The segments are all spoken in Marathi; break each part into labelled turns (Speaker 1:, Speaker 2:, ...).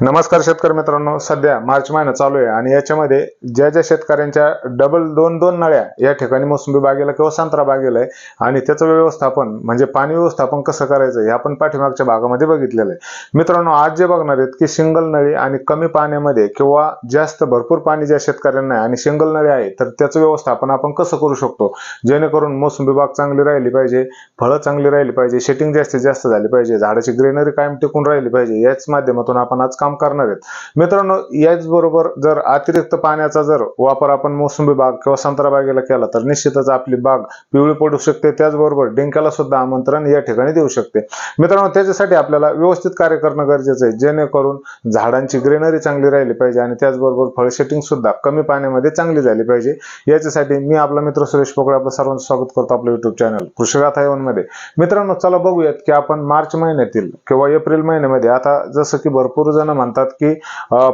Speaker 1: नमस्कार शेतकरी मित्रांनो सध्या मार्च महिना चालू आहे आणि याच्यामध्ये ज्या ज्या शेतकऱ्यांच्या डबल दोन दोन नळ्या या ठिकाणी मोसंबी बागेला किंवा संत्रा बागेला आहे आणि त्याचं व्यवस्थापन म्हणजे पाणी व्यवस्थापन कसं करायचं हे आपण पाठीमागच्या भागामध्ये बघितलेलं आहे. मित्रांनो आज जे बघणार आहेत की सिंगल नळी आणि कमी पाण्यामध्ये किंवा जास्त भरपूर पाणी ज्या शेतकऱ्यांना आहे आणि सिंगल नळी आहे तर त्याचं व्यवस्थापन आपण कसं करू शकतो? जेणेकरून मोसंबी बाग चांगली राहिली पाहिजे फळं चांगली राहिली पाहिजे शेटिंग जास्तीत जास्त झाली पाहिजे झाडाची ग्रेनरी कायम टिकून राहिली पाहिजे याच माध्यमातून आपण आज काम करणार आहेत. मित्रांनो याचबरोबर जर अतिरिक्त पाण्याचा जर वापर आपण मोसंबी बाग किंवा संत्रा बागेला केला तर निश्चितच आपली बाग पिवळी पडू शकते. त्याचबरोबर डिंक्याला सुद्धा आमंत्रण या ठिकाणी देऊ शकते. मित्रांनो त्याच्यासाठी आपल्याला व्यवस्थित कार्य करणं गरजेचं आहे. जेणेकरून झाडांची ग्रेनरी चांगली राहिली पाहिजे आणि त्याचबरोबर फळ सेटिंग सुद्धा कमी पाण्यामध्ये चांगली झाली पाहिजे. याच्यासाठी मी आपला मित्र सुरेश पोकळे आपलं सर्वांचं स्वागत करतो आपलं युट्यूब चॅनल कृषिगाथा मध्ये. मित्रांनो चला बघूयात की आपण मार्च महिन्यातील किंवा एप्रिल महिन्यामध्ये आता जसं की भरपूर जण म्हणतात की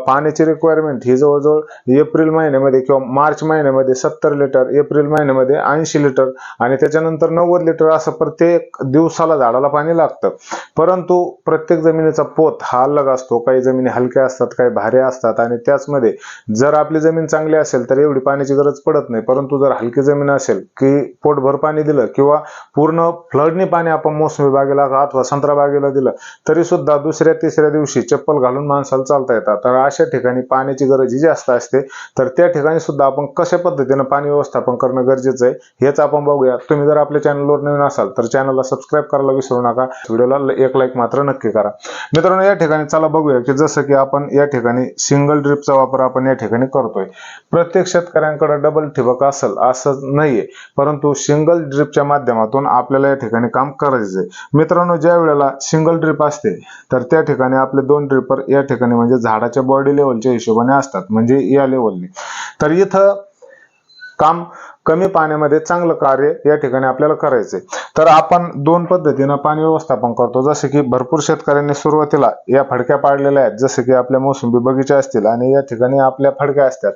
Speaker 1: पाण्याची रिक्वायरमेंट ही जवळजवळ एप्रिल महिन्यामध्ये किंवा मार्च महिन्यामध्ये सत्तर लिटर एप्रिल महिन्यामध्ये ऐंशी लिटर आणि त्याच्यानंतर नव्वद लिटर असं प्रत्येक दिवसाला झाडाला पाणी लागतं. परंतु प्रत्येक जमिनीचा पोत हा अलग असतो. काही जमिनी हलक्या असतात काही भारी असतात आणि त्याचमध्ये जर आपली जमीन चांगली असेल तर एवढी पाण्याची गरज पडत नाही. परंतु जर हलकी जमीन असेल की पोटभर पाणी दिलं किंवा पूर्ण फ्लडनी पाणी आपण मोसमी बागेला अथवा संत्रा बागेला दिलं तरी सुद्धा दुसऱ्या तिसऱ्या दिवशी चप्पल घालून माणसाला चालता येतात. तर अशा ठिकाणी पाण्याची गरज ही जास्त असते. तर त्या ठिकाणी सुद्धा आपण कशा पद्धतीनं पाणी व्यवस्थापन करणं गरजेचं आहे हेच आपण बघूया. तुम्ही जर आपल्या चॅनलवर नवीन असाल तर चॅनलला सबस्क्राईब करायला विसरू नका. व्हिडिओला एक लाईक मात्र नक्की करा. मित्रांनो या ठिकाणी चला बघूया की जसं की आपण या ठिकाणी सिंगल ड्रिपचा वापर आपण या ठिकाणी करतोय. प्रत्येक शेतकऱ्यांकडे डबल ठिबक असेल असं नाहीये. परंतु सिंगल ड्रिपच्या माध्यमातून आपल्याला या ठिकाणी काम करायचं आहे मित्रांनो ज्या वेळेला सिंगल ड्रिप असते तर त्या ठिकाणी आपले दोन ड्रिपर या ठिकाणी म्हणजे झाडाच्या बॉडी लेवलच्या हिशोबाने असतात म्हणजे या लेवलने तर इथं काम कमी पाण्यामध्ये चांगलं कार्य या ठिकाणी आपल्याला करायचंय. तर आपण दोन पद्धतीनं पाणी व्यवस्थापन करतो. जसे की भरपूर शेतकऱ्यांनी सुरुवातीला या फडक्या पाडलेल्या आहेत. जसे की आपल्या मोसंबी बगीचे असतील आणि या ठिकाणी आपल्या फडक्या असतात.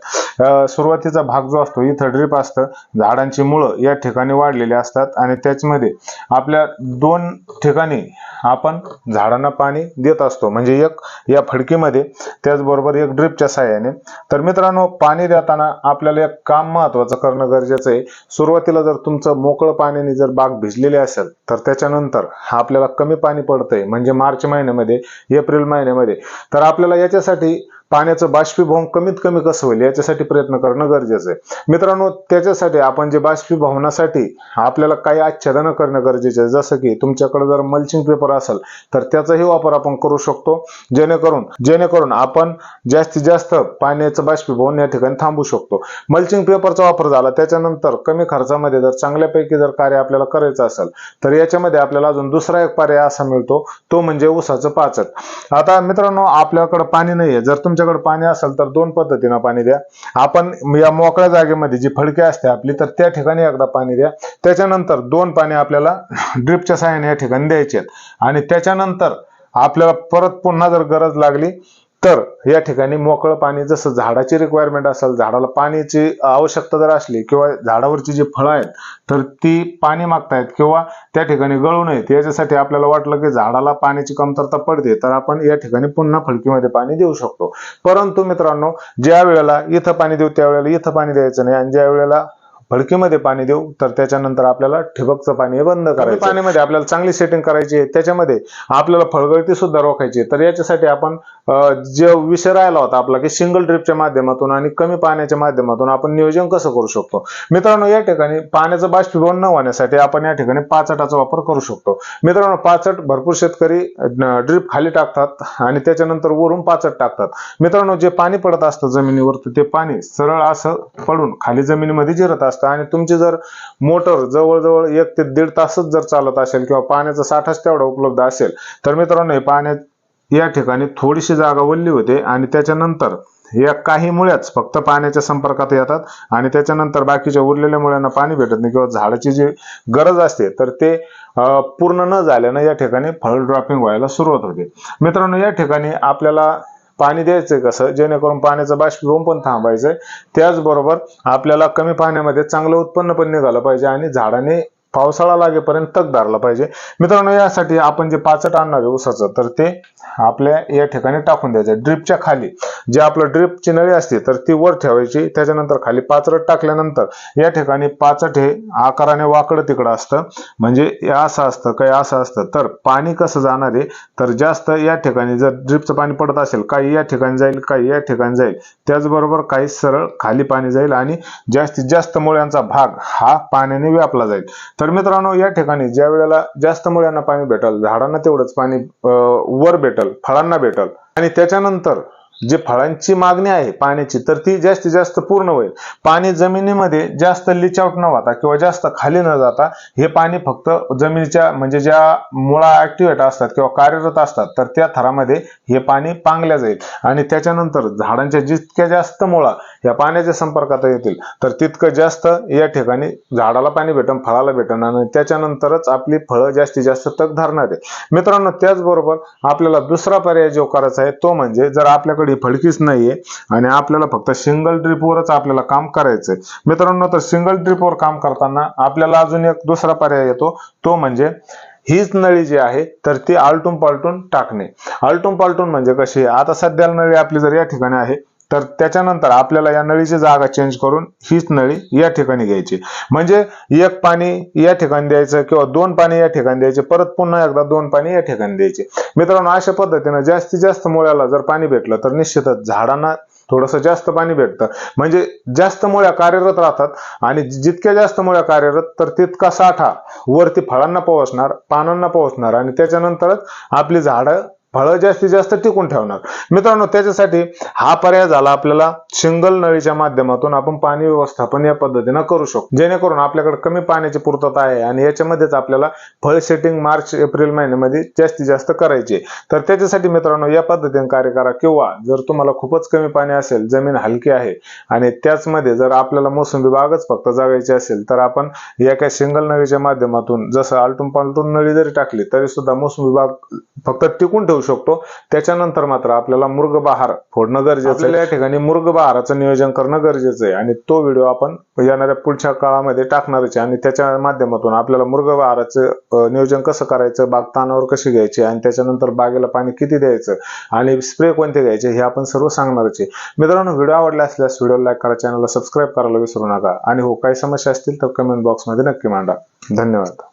Speaker 1: सुरुवातीचा भाग जो असतो इथं ड्रीप असतं. झाडांची मुळं या ठिकाणी वाढलेली असतात आणि त्याच्यामध्ये आपल्या दोन ठिकाणी आपण झाडांना पाणी देत असतो. म्हणजे एक या फडकीमध्ये त्याचबरोबर एक ड्रीपच्या साह्याने. तर मित्रांनो पाणी देताना आपल्याला एक काम महत्वाचं करणं गरजेचं आहे. सुरुवातीला जर तुमचं मोकळं पाण्याने जर बाग भिजलेली असेल तर त्याच्यानंतर आपल्याला कमी पाणी पडतंय. म्हणजे मार्च महिन्यामध्ये एप्रिल महिन्यामध्ये. तर आपल्याला याच्यासाठी पाण्याचं बाष्पीभवन कमीत कमी कसं होईल याच्यासाठी प्रयत्न करणं गरजेचं आहे. मित्रांनो त्याच्यासाठी आपण जे बाष्पीभवनासाठी आपल्याला काही आच्छादनं करणं गरजेचं आहे. जसं की तुमच्याकडे जर मल्चिंग पेपर असेल तर त्याचाही वापर आपण करू शकतो. जेणेकरून जेणेकरून आपण जास्तीत जास्त पाण्याचं बाष्पीभवन या ठिकाणी थांबू शकतो. मल्चिंग पेपरचा वापर झाला त्याच्यानंतर कमी खर्चामध्ये जर चांगल्यापैकी जर कार्य आपल्याला करायचं असेल तर याच्यामध्ये आपल्याला अजून दुसरा एक पर्याय असा मिळतो तो म्हणजे ऊसाचं पाचक आता मित्रांनो आपल्याकडे पाणी नाहीये. जर तुमच्याकडे पाणी असेल तर दोन पद्धतीनं पाणी द्या. आपण या मोकळ्या जागेमध्ये जी फडके असते आपली तर त्या ठिकाणी एकदा पाणी द्या. त्याच्यानंतर दोन पाणी आपल्याला ड्रिपच्या सहाय्याने या ठिकाणी द्यायचे आहेत. आणि त्याच्यानंतर आपल्याला परत पुन्हा जर गरज लागली तर या ठिकाणी मोकळं पाणी जसं झाडाची रिक्वायरमेंट असेल झाडाला पाण्याची आवश्यकता जर असली किंवा झाडावरची जी फळं आहेत तर ती पाणी मागतायत किंवा त्या ठिकाणी गळू नयेत. याच्यासाठी आपल्याला वाटलं की झाडाला पाण्याची कमतरता पडते तर आपण या ठिकाणी पुन्हा फडकीमध्ये पाणी देऊ शकतो. परंतु मित्रांनो ज्या वेळेला इथं पाणी देऊ त्यावेळेला इथं पाणी द्यायचं नाही आणि ज्या वेळेला फडकीमध्ये पाणी देऊ तर त्याच्यानंतर आपल्याला ठिबकचं पाणी हे बंद करायचं. पाण्यामध्ये आपल्याला चांगली सेटिंग करायची आहे. त्याच्यामध्ये आपल्याला फळगळती सुद्धा रोखायची आहे. तर याच्यासाठी आपण जे विषय राहिला होता आपला की सिंगल ड्रिपच्या माध्यमातून आणि कमी पाण्याच्या माध्यमातून आपण नियोजन कसं करू शकतो? मित्रांनो या ठिकाणी पाण्याचं बाष्पीभवन न होण्यासाठी आपण या ठिकाणी पाचटाचा वापर करू शकतो. मित्रांनो पाचट भरपूर शेतकरी ड्रिप खाली टाकतात आणि त्याच्यानंतर वरून पाचट टाकतात. मित्रांनो जे पाणी पडत असतं जमिनीवर ते पाणी सरळ असं पडून खाली जमिनीमध्ये जिरत असतं. आणि तुमची जर मोटर जवळजवळ एक ते दीड तासच जर चालत असेल किंवा पाण्याचा साठाच तेवढा उपलब्ध असेल तर मित्रांनो हे पाण्यात या ठिकाणी थोडीशी जागा ओलली होते आणि त्याच्यानंतर या काही मुळ्याच फक्त पाण्याच्या संपर्कात येतात आणि त्याच्यानंतर बाकीच्या उरलेल्या मुळ्यांना पाणी भेटत नाही किंवा झाडाची जी गरज असते तर ते पूर्ण न झाल्यानं या ठिकाणी फळ ड्रॉपिंग व्हायला सुरुवात होते. मित्रांनो या ठिकाणी आपल्याला पाणी द्यायचंय कसं? जेणेकरून पाण्याचं बाष्पीभवन पण थांबायचंय. त्याचबरोबर आपल्याला कमी पाण्यामध्ये चांगलं उत्पन्न पण निघालं पाहिजे आणि झाडाने पावसाळा लागेपर्यंत तग धरला पाहिजे. मित्रांनो यासाठी आपण जे पाचट आणणार आहे ऊसाचं तर ते आपल्या या ठिकाणी टाकून द्यायचं ड्रिपच्या खाली जे आपलं ड्रिपची नळी असते तर ती वर ठेवायची. त्याच्यानंतर खाली पाचट टाकल्यानंतर या ठिकाणी पाचट हे आकाराने वाकडं तिकडं असतं. म्हणजे असं असतं काही असं असतं. तर पाणी कसं जाणार आहे? तर जास्त या ठिकाणी जर ड्रिपचं पाणी पडत असेल काही या ठिकाणी जाईल काही या ठिकाणी जाईल. त्याचबरोबर काही सरळ खाली पाणी जाईल आणि जास्तीत जास्त मुळ्यांचा भाग हा पाण्याने व्यापला जाईल. तर मित्रांनो या ठिकाणी ज्या वेळेला जास्त मुळ्यांना पाणी भेटल झाडांना तेवढंच पाणी वर भेटल फळांना भेटल आणि त्याच्यानंतर जे फळांची मागणी आहे पाण्याची तर ती जास्तीत जास्त पूर्ण होईल. पाणी जमिनीमध्ये जास्त लिचाऊट न होता किंवा जास्त खाली न जाता हे पाणी फक्त जमिनीच्या म्हणजे ज्या मुळा ऍक्टिव्हेट असतात किंवा कार्यरत असतात तर त्या थरामध्ये हे पाणी पांगल्या जाईल. आणि त्याच्यानंतर झाडांच्या जितक्या जास्त मुळा या पाण्याच्या संपर्कात येतील तर तितकं जास्त या ठिकाणी झाडाला पाणी भेटन फळाला भेटन आणि त्याच्यानंतरच आपली फळं जास्तीत जास्त तग धरणार. आहे मित्रांनो त्याचबरोबर आपल्याला दुसरा पर्याय जो करायचा आहे तो म्हणजे जर आपल्याकडे आपल्याकडे फडकीच नाहीये आणि आपल्याला फक्त सिंगल ट्रिपवरच आपल्याला काम करायचंय. मित्रांनो तर सिंगल ट्रिपवर काम करताना आपल्याला अजून एक दुसरा पर्याय येतो. तो म्हणजे हीच नळी जी आहे तर ती आलटून पालटून टाकणे. आलटून पालटून म्हणजे कशी आता सध्याला नळी आपली जर या ठिकाणी आहे तर त्याच्यानंतर आपल्याला या नळीची जागा चेंज करून हीच नळी या ठिकाणी घ्यायची. म्हणजे एक पाणी या ठिकाणी द्यायचं किंवा दोन पाणी या ठिकाणी द्यायचे परत पुन्हा एकदा दोन पाणी या ठिकाणी द्यायचे. मित्रांनो अशा पद्धतीनं जास्तीत जास्त मुळ्याला जर पाणी भेटलं तर निश्चितच झाडांना थोडंसं जास्त पाणी भेटतं. म्हणजे जास्त मुळ्या कार्यरत राहतात आणि जितक्या जास्त मुळ्या कार्यरत तर तितका साठा वरती फळांना पोहोचणार पानांना पोहोचणार आणि त्याच्यानंतरच आपली झाडं फळं जास्तीत जास्त टिकून ठेवणार. मित्रांनो त्याच्यासाठी हा पर्याय झाला आपल्याला सिंगल नळीच्या माध्यमातून आपण पाणी व्यवस्थापन या पद्धतीनं करू शकतो. जेणेकरून आपल्याकडे कमी पाण्याची पूर्तता आहे आणि याच्यामध्येच आपल्याला फळ सेटिंग मार्च एप्रिल महिन्यामध्ये जास्तीत जास्त करायचे. तर त्याच्यासाठी मित्रांनो या पद्धतीने कार्य करा किंवा जर तुम्हाला खूपच कमी पाणी असेल जमीन हलकी आहे आणि त्याचमध्ये जर आपल्याला मोसंबी बागच फक्त जागायची असेल तर आपण एका सिंगल नळीच्या माध्यमातून जसं आलटून पालटून नळी जरी टाकली तरी सुद्धा मोसंबी बाग फक्त टिकून ठेवू शकतो. त्याच्यानंतर मात्र आपल्याला मृग बहार फोडणं गरजेचं आहे. या ठिकाणी मृग बहाराचं नियोजन करणं गरजेचं आहे. आणि तो व्हिडिओ आपण येणाऱ्या पुढच्या काळामध्ये टाकणारच आहे. आणि त्याच्या माध्यमातून आपल्याला मृग बहाराचं नियोजन कसं करायचं बाग तानावर कशी घ्यायची आणि त्याच्यानंतर बागेला पाणी किती द्यायचं आणि स्प्रे कोणते घ्यायचे हे आपण सर्व सांगणारच आहे. मित्रांनो व्हिडिओ आवडला असल्यास व्हिडिओ लाईक करा चॅनलला सबस्क्राईब करायला विसरू नका. आणि हो काही समस्या असतील तर कमेंट बॉक्समध्ये नक्की मांडा. धन्यवाद.